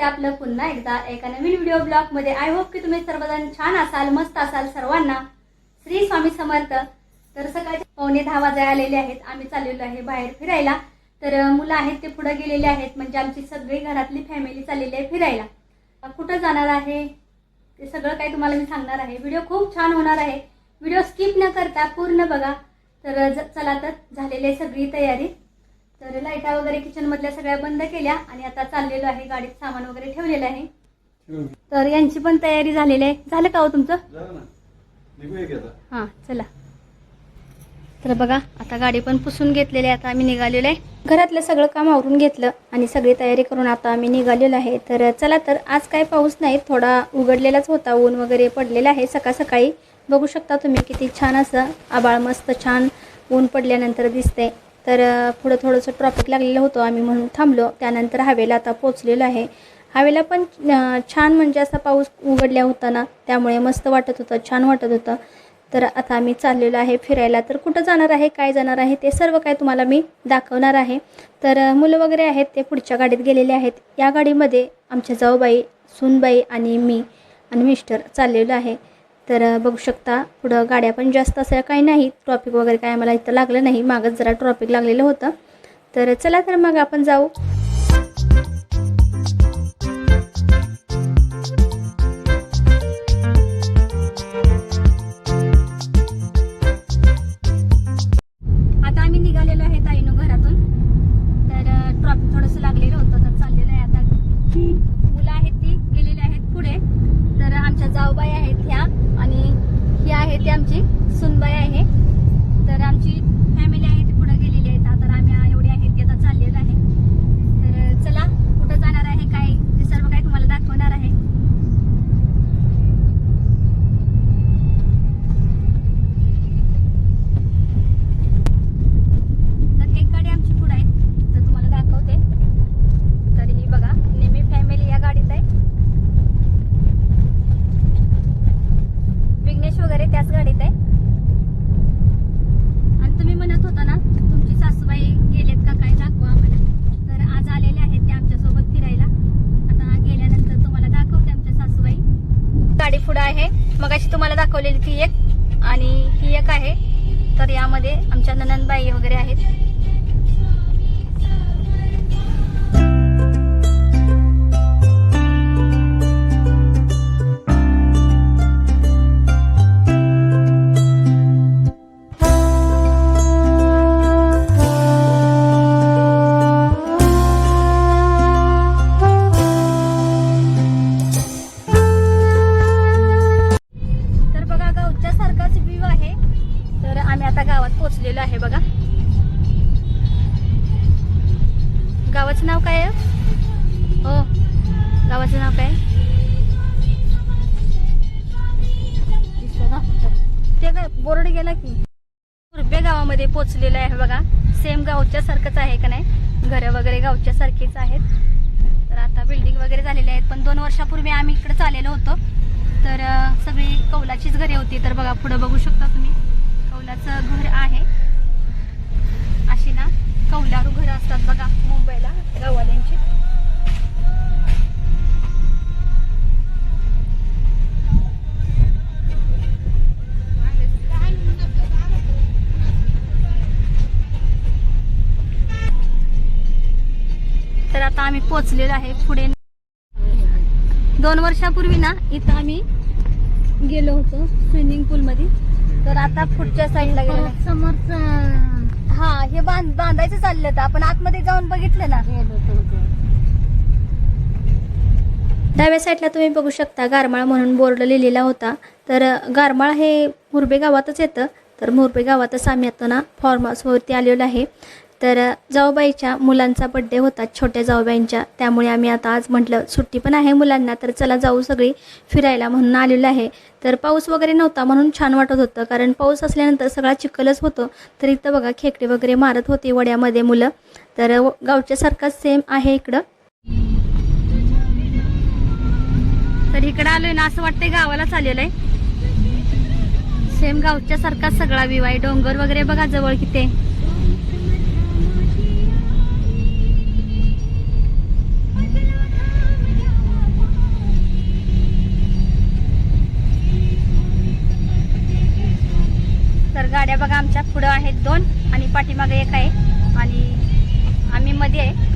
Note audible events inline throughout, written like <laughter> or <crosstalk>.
करते आपलं पुन्हा एकदा एका नवीन व्हिडिओ ब्लॉगमध्ये. आय होप की तुम्ही सर्वजण छान असाल मस्त असाल सर्वांना. श्री स्वामी समर्थ. तर सकाळचे पावणे दहा वाजे आलेले आहेत. आम्ही चाललेलो आहे बाहेर फिरायला. तर मुलं आहेत ते पुढे गेलेले आहेत. म्हणजे आमची सगळी घरातली फॅमिली चाललेली आहे फिरायला. कुठं जाणार आहे? ते सगळं काही तुम्हाला मी सांगणार आहे. व्हिडिओ खूप छान होणार आहे. व्हिडिओ स्किप न करता पूर्ण बघा. तर चला तर झालेली आहे सगळी तयारी. तर लाईटा वगैरे किचन मधल्या सगळ्या बंद केल्या आणि आता चाललेलो आहे गाडीत सामान वगैरे ठेवलेलं आहे. तर यांची पण तयारी झालेली आहे. झालं का हो तुमचं? हां चला. तर बघा आता गाडी पण पुसून घेतलेली आहे आता आम्ही निघालेलो आहे. घरातलं सगळं काम आवरून घेतलं आणि सगळी तयारी करून आता आम्ही निघालेलो आहे. तर चला तर आज काय पाऊस नाही थोडा उघडलेलाच होता ऊन वगैरे पडलेला आहे सकाळ सकाळी. बघू शकता तुम्ही किती छान असं आबाळ मस्त छान ऊन पडल्यानंतर दिसते तर पुढं थोडंसं ट्रॉफिक लागलेलं होतं आम्ही म्हणून थांबलो. त्यानंतर हवेला आता पोचलेलो आहे. हवेला पण छान म्हणजे असा पाऊस उघडल्या होता ना त्यामुळे मस्त वाटत होतं छान वाटत होतं. तर आता आम्ही चाललेलो आहे फिरायला. तर कुठं जाणार आहे काय जाणार आहे ते सर्व काय तुम्हाला मी दाखवणार आहे. तर मुलं वगैरे आहेत ते पुढच्या गाडीत गेलेले आहेत. या गाडीमध्ये आमच्या जाऊबाई सूनबाई आणि मी आणि मिस्टर चाललेलो आहे. तर बघू शकता पुढं गाड्या पण जास्त असं काही नाही. ट्रॉफिक वगैरे काय आम्हाला इथं लागलं नाही. मागच जरा ट्रॉफिक लागलेलं होतं. तर चला तर मग आपण जाऊ. आमची सुनबाई आहे. तर आमची फॅमिली आहे ती पुढे गेलेली आहे आता तर आम्ही एवढी आहेत ती आता चाललेलो आहे तर चला कुठं जाणार आहे काय ते सर्व काही तुम्हाला दाखवणार आहे तर एक गाडी आमची पुढे आहे तर तुम्हाला दाखवते तर ही बघा नेहमी फॅमिली या गाडीत आहे विघ्नेश वगैरे त्याच गाडीत आहे आणि तुम्ही म्हणत होता ना तुमची सासूबाई गेलेत का काय दाखवा आम्हाला तर आज आलेले आहेत ते आमच्यासोबत फिरायला आता गेल्यानंतर तुम्हाला दाखवते आमच्या सासूबाई गाडी पुढे आहे मग अशी तुम्हाला दाखवलेली ती एक. आणि ही एक आहे. तर यामध्ये आमच्या ननंदबाई वगैरे आहेत. बोर्ड गेला की कुर्बे गावामध्ये पोचलेलं आहे बघा. सेम गावच्या सारखंच आहे का नाही? घरं वगैरे गावच्या सारखीच आहेत. तर आता बिल्डिंग वगैरे झालेले आहेत. पण दोन वर्षापूर्वी आम्ही इकडे चाललेलो होतो. तर सगळी कौलाचीच घरे होती. तर बघा पुढे बघू शकता तुम्ही. कौलाचं घर आहे. अशी ना कौलारू घरं असतात बघा मुंबईला गाववाल्यांची आम्ही पोचलेलो आहे पुढे. दोन वर्षापूर्वी ना इथं आम्ही गेलो होतो स्विमिंग पूल मध्ये. तर आता पुढच्या साईडला गेलो. समोरच. हा हे बांध बांधायचं चाललं होतं. आपण आतमध्ये जाऊन बघितलं ना. डाव्या साईडला तुम्ही बघू शकता गारमाळ म्हणून बोर्ड लिहिलेला होता. तर गारमाळ हे मुरबे गावातच येतं. तर मुरबे गावातच आम्ही आता ना फार्म हाऊसवरती आलेलो आहे. तर जाऊबाईच्या मुलांचा बड्डे होता छोट्या जाऊबाईंच्या. त्यामुळे आम्ही आता आज म्हटलं सुट्टी पण आहे मुलांना तर चला जाऊ सगळी फिरायला म्हणून आलेलो आहे. तर पाऊस वगैरे नव्हता म्हणून छान वाटत होतं कारण पाऊस असल्यानंतर सगळा चिखलच होतो. तर इथं बघा खेकडे वगैरे मारत होते वड्यामध्ये मुलं. तर गावच्यासारखाच सेम आहे इकडं. तर इकडं आलोय ना असं वाटतंय गावालाच आलेलं आहे सेम गावच्यासारखा सगळा व्ह्यू आहे. डोंगर वगैरे बघा जवळ किती बघा आमच्या पुढं आहेत दोन आणि पाठीमागे एक आहे. आणि आम्ही मध्ये आहे.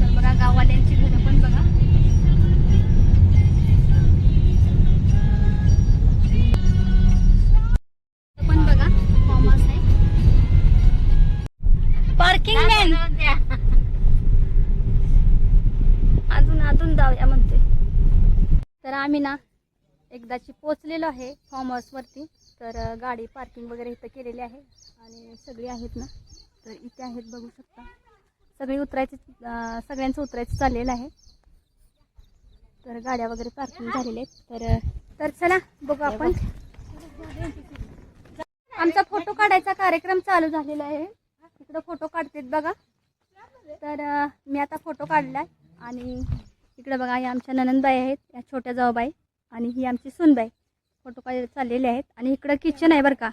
तर बघा गाववाल्यांची घरं पण बघा. पण बघा फॉर्म आहे. पार्किंग मॅन अजून अजून जाऊया म्हणते. तर आम्ही ना एकदाची पोचलेलो आहे फार्म हाऊसवरती तर गाडी पार्किंग वगैरे इथं केलेली आहे. आणि सगळी आहेत ना. तर इथे आहेत बघू शकता. सगळी उतरायची सगळ्यांचं उतरायचं चाललेलं आहे. तर गाड्या वगैरे पार्किंग झालेल्या आहेत. तर तर चला बघू आपण. आमचा फोटो काढायचा कार्यक्रम चालू झालेला आहे. इकडं फोटो काढतेत बघा. तर मी आता फोटो काढलाय. आणि इकडे बघा या आमच्या ननंदबाई आहेत या छोट्या जाऊबाई. आणि ही आमची सुनबाई. फोटो काय चाललेले आहेत. आणि इकडं किचन आहे बरं का.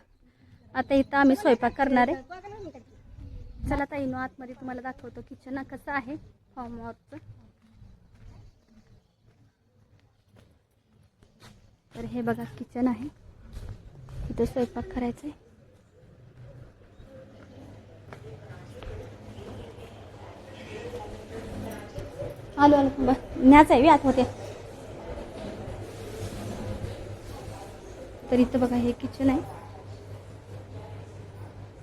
आता इथं आम्ही स्वयंपाक करणार आहे. चला आता इनो आतमध्ये तुम्हाला दाखवतो किचन कसं आहे. फॉर्म हाऊसचं तर हे बघा किचन आहे. इथं स्वयंपाक करायचा आहे आलो आलो. बस न्याच आहे आत होते तर इथं बघा हे किचन आहे.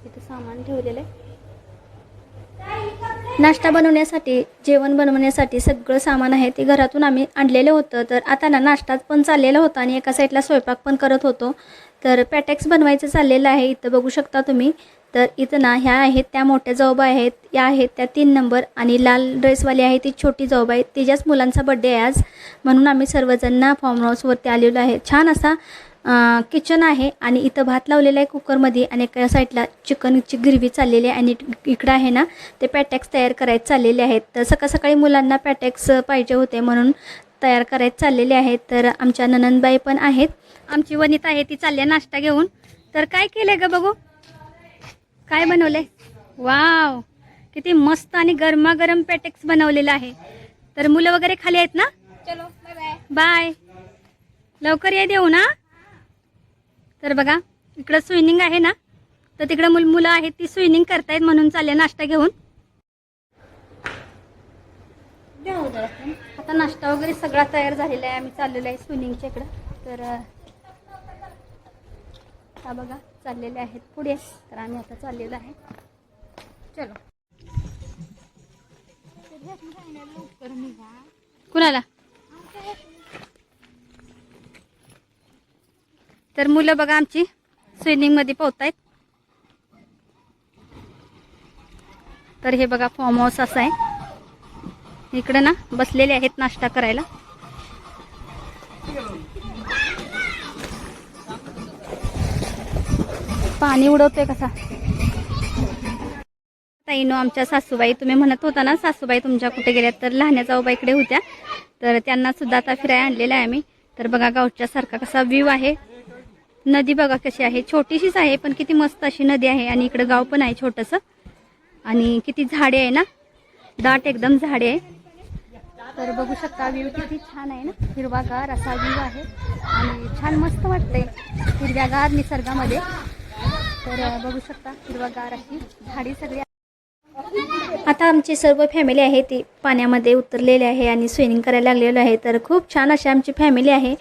इथं सामान ठेवलेलं आहे. नाश्ता बनवण्यासाठी जेवण बनवण्यासाठी सगळं सामान आहे. ते घरातून आम्ही आणलेलं होतं. तर आता ना नाश्ताच पण चाललेला होता आणि एका साईडला स्वयंपाक पण करत होतो. तर पॅटेक्स बनवायचं चाललेलं आहे. इथं बघू शकता तुम्ही. तर इथं ना ह्या आहेत त्या मोठ्या जाऊबा आहेत या आहेत त्या तीन नंबर आणि लाल ड्रेसवाली आहे ती छोटी जाऊबा आहे. तिच्याच मुलांचा बड्डे आहे आज. म्हणून आम्ही सर्वजण ना फार्म हाऊसवरती आलेलो आहे. छान असा किचन आहे आणि इथं भात लावलेला आहे कुकरमध्ये आणि एका साईडला चिकनची ग्रेव्ही चाललेली आहे आणि इकडं आहे ना ते पॅटेक्स तयार करायचे चाललेले आहेत. तर सकाळ सकाळी मुलांना पॅटेक्स पाहिजे होते म्हणून तयार करायचे चाललेले आहेत. तर आमच्या ननंदबाई पण आहेत. आमची वनिता आहे ती चालली आहे नाश्ता घेऊन. तर काय केलंय ग बघू? काय बनवलंय? वाव! किती मस्त आणि गरमागरम पॅटेक्स बनवलेलं आहे. तर मुलं वगैरे खाली आहेत ना? चलो बाय बाय बाय लवकर या देऊ ना. तर बघा इकडं स्विमिंग आहे ना? तर तिकडं मुल मुलं आहेत ती स्विमिंग करतायत म्हणून चालले नाश्ता घेऊन. आता नाश्ता वगैरे सगळा तयार झालेला आहे आम्ही चाललेलो आहे स्विमिंगच्या इकडं. तर आता बघा चाललेले आहेत पुढे. तर आम्ही आता चाललेलो आहे. चलो. कुणाला? तर मुलं बघा आमची स्विमिंगमध्ये पोहतायत. तर हे बघा फॉर्म हाऊस असं आहे. इकडे ना बसलेले आहेत नाश्ता करायला. पाणी उडवतोय कसा? ताईनो आमच्या सासूबाई तुम्ही म्हणत होता ना सासूबाई तुमच्या कुठे गेल्या तर लहान्या जाऊबाईकडे होत्या. तर त्यांना सुद्धा आता फिरायला आणलेलं आहे आम्ही. तर बघा गावच्या सारखा कसा व्ह्यू आहे. नदी बघा कशी आहे. छोटीशीच आहे पण किती मस्त अशी नदी आहे आणि इकडं गाव पण आहे छोटंसं. आणि किती झाडे आहे ना. दाट एकदम झाडे आहे. तर बघू शकता व्ह्यू किती छान आहे ना. हिरवागार असा व्ह्यू आहे. आणि छान मस्त वाटतंय हिरव्यागार निसर्गामध्ये. तर बघू शकता हिरवागार अशी झाडी सगळी आता आमची सर्व फॅमिली आहे ती पाण्यामध्ये उतरलेली आहे आणि स्विमिंग करायला लागलेलो आहे. तर खूप छान अशी आमची फॅमिली आहे.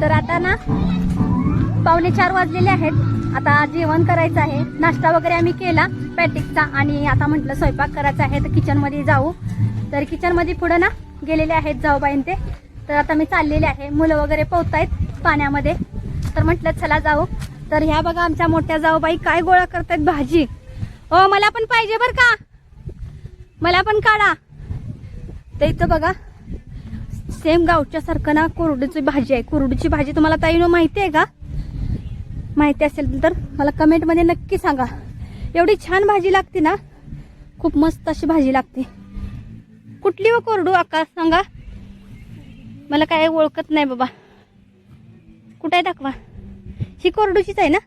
तर आता ना पावणे चार वाजलेले आहेत. आता जेवण करायचं आहे. नाश्ता वगैरे आम्ही केला पॅटिकचा आणि आता म्हटलं स्वयंपाक करायचा आहे तर किचनमध्ये जाऊ. तर किचनमध्ये पुढं ना गेलेले आहेत जाऊबाईन ते. तर आता मी चाललेले आहे. मुलं वगैरे पोहतायत पाण्यामध्ये. तर म्हटलं चला जाऊ. तर ह्या बघा आमच्या मोठ्या जाऊबाई काय गोळा करतायत भाजी. हो मला पण पाहिजे बरं का? मला पण काढा. ते इथं बघा. सेम गावच्या सारखं ना कोरडूची भाजी आहे. कोरडूची भाजी तुम्हाला ताईनं माहिती आहे का? माहिती असेल तर मला कमेंटमध्ये नक्की सांगा. एवढी छान भाजी लागते ना? खूप मस्त अशी भाजी लागते. कुठली हो व कोरडू? आकाश सांगा. मला काय ओळखत नाही बाबा. कुठं आहे दाखवा. ही कोरडूचीच आहे ना?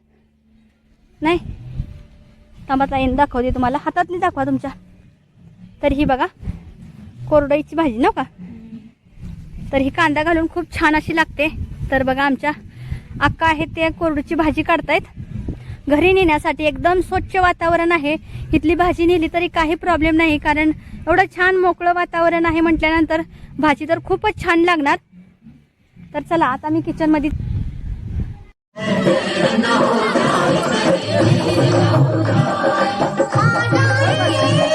नाही? थांबा ताईन दाखवते तुम्हाला. हातातली दाखवा तुमच्या. तर ही बघा कोरडईची भाजी ना का? तर ही कांदा घालून खूप छान अशी लागते. तर बघा आमच्या अक्का आहेत ते कोरडूची भाजी काढतायत. घरी नेण्यासाठी एकदम स्वच्छ वातावरण आहे. इथली भाजी नेली तरी काही प्रॉब्लेम नाही कारण एवढं छान मोकळं वातावरण आहे म्हटल्यानंतर भाजी तर खूपच छान लागणार. तर चला आता मी किचनमध्ये <laughs> No, no, no,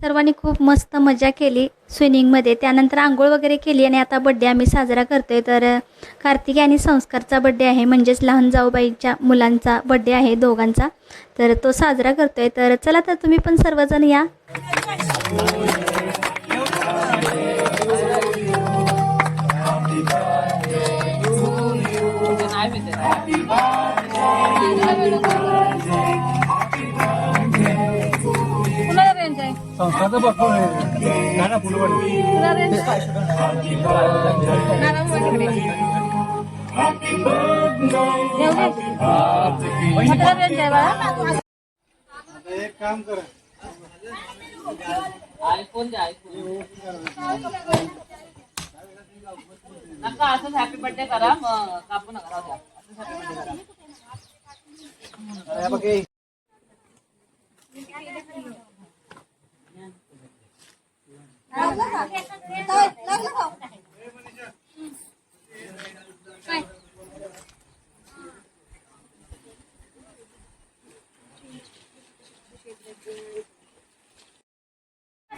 सर्वांनी खूप मस्त मजा केली स्विमिंगमध्ये त्यानंतर आंघोळ वगैरे केली आणि आता बड्डे आम्ही साजरा करतोय. तर कार्तिकी आणि संस्कारचा बड्डे आहे. म्हणजेच लहान जाऊबाईच्या मुलांचा बड्डे आहे दोघांचा. तर तो साजरा करतोय. तर चला तर तुम्ही पण सर्वजण या. संस्थाचं बघून गाणं फुलवड आता एक काम करा। आयफोन द्या नका असंच हॅपी बर्थडे करा मग कापू नका राहू द्या. असंच हॅपी बर्थडे करा.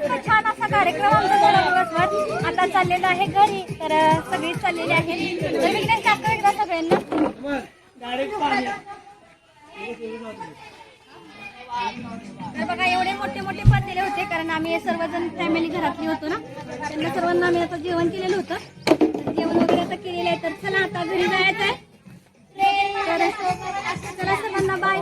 छान असा कार्यक्रम आमचा झाला दिवसभर आता चाललेला आहे घरी. तर सगळी चाललेली आहे तर सगळ्यांना. बघा एवढे मोठे मोठे पातेले होते कारण आम्ही सर्वजण फॅमिली घरातली होतो ना. त्यांना सर्वांना आम्ही आता जेवण केलेलं होतं. जेवण वगैरे आता केलेलं आहे. तर चला आता घरी जायचं आहे. चला सर्वांना बाय